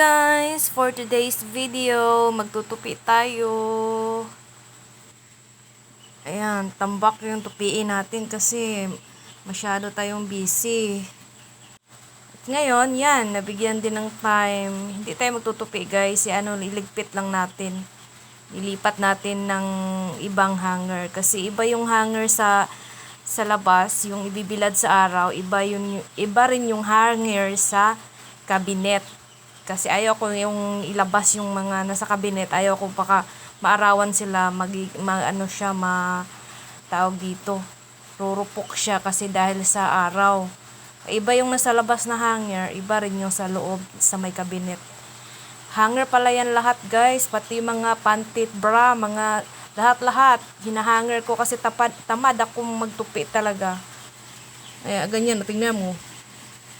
guys! For today's video, magtutupi tayo. Ayan, tambak yung tupiin natin kasi masyado tayong busy. At ngayon, yan, nabigyan din ng time. Hindi tayo magtutupi guys, si ano, iligpit lang natin. Ilipat natin ng ibang hanger kasi iba yung hanger sa sa labas, yung ibibilad sa araw, iba yun iba rin yung hanger sa cabinet. Kasi ayaw ko yung ilabas yung mga nasa cabinet, ayaw ko baka maarawan sila, mag, mag ano siya, ma tawag dito. Rurupok siya kasi dahil sa araw. Iba yung nasa labas na hanger, iba rin yung sa loob sa may cabinet. Hanger pala yan lahat guys, pati mga pantit bra, mga lahat-lahat. Hinahanger ko kasi tapad, tamad akong magtupi talaga. Kaya ganyan, tingnan mo.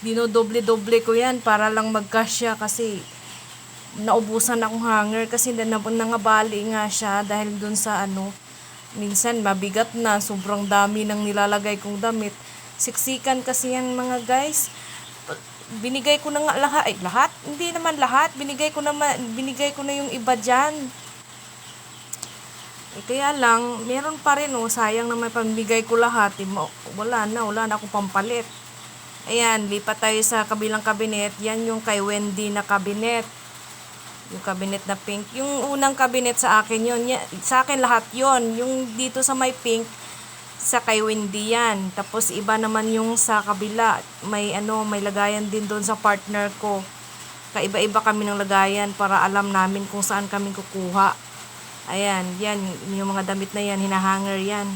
Dinodoble-doble ko yan para lang magkasya kasi naubusan akong hanger kasi na, nangabali nga siya dahil dun sa ano. Minsan mabigat na, sobrang dami ng nilalagay kong damit. Siksikan kasi yan mga guys binigay ko na nga lahat, ay lahat, hindi naman lahat, binigay ko naman, binigay ko na yung iba dyan. Eh, kaya lang, meron pa rin oh, sayang na may pambigay ko lahat, eh, wala na, wala na akong pampalit. Ayan, lipat tayo sa kabilang kabinet, yan yung kay Wendy na kabinet. Yung kabinet na pink. Yung unang kabinet sa akin yun. Ya- sa akin lahat yon Yung dito sa may pink, sa kay Wendy yan. Tapos iba naman yung sa kabila. May ano, may lagayan din doon sa partner ko. Kaiba-iba kami ng lagayan para alam namin kung saan kami kukuha. Ayan, yan. Yung mga damit na yan, hinahanger yan.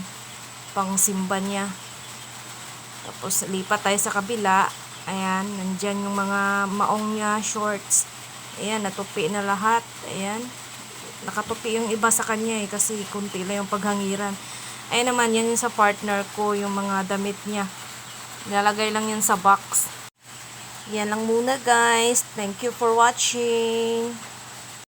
Pang simba niya. Tapos lipat tayo sa kabila. Ayan, nandyan yung mga maong niya, shorts. Ayan, natupi na lahat. Ayan. Nakatupi yung iba sa kanya eh, kasi kunti lang yung paghangiran. Ayan naman, yan yung sa partner ko, yung mga damit niya. Nilalagay lang yan sa box. Yan lang muna guys. Thank you for watching.